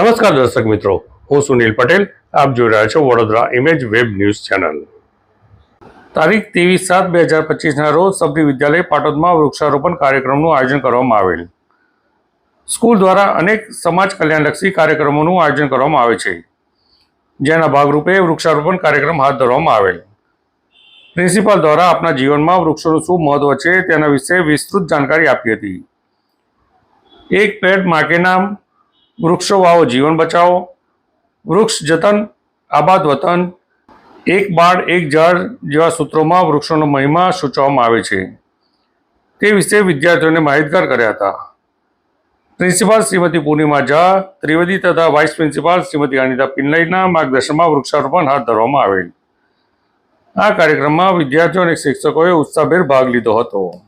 નમસ્કાર દર્શક મિત્રો, હું સુનિલ પટેલ, આપ જોઈ રહ્યા છો Vadodara image web news channel તારીખ ત્રેવીસ સાત બે હજાર પચીસના રોજ સબરી વિદ્યાલય પાટોદમાં વૃક્ષારોપણ કાર્યક્રમનું આયોજન કરવામાં આવેલ. સ્કૂલ દ્વારા અનેક સમાજ કલ્યાણલક્ષી કાર્યક્રમોનું આયોજન કરવામાં આવે છે. જેના ભાગરૂપે વૃક્ષારોપણ કાર્યક્રમ હાથ ધરવામાં આવેલ. પ્રિન્સિપાલ દ્વારા આપના જીવનમાં વૃક્ષોનું શું મહત્વ છે તેના વિશે વિસ્તૃત જાણકારી આપી હતી. એક પેડ માકે વૃક્ષો વાવો, જીવન બચાવો. વૃક્ષ જતન, આબાદ વતન. એક બાળ, એક ઝાડ જેવા સૂત્રોમાં વૃક્ષોનો મહિમા સૂચવવામાં આવે છે. તે વિશે વિદ્યાર્થીઓને માહિતગાર કર્યા હતા. પ્રિન્સિપાલ શ્રીમતી પૂર્ણિમા ઝા, ત્રિવેદી તથા વાઇસ પ્રિન્સિપાલ શ્રીમતી અનિતા પિલ્લઈના માર્ગદર્શનમાં વૃક્ષારોપણ હાથ ધરવામાં આવેલ. આ કાર્યક્રમમાં વિદ્યાર્થીઓ અને શિક્ષકોએ ઉત્સાહભેર ભાગ લીધો હતો.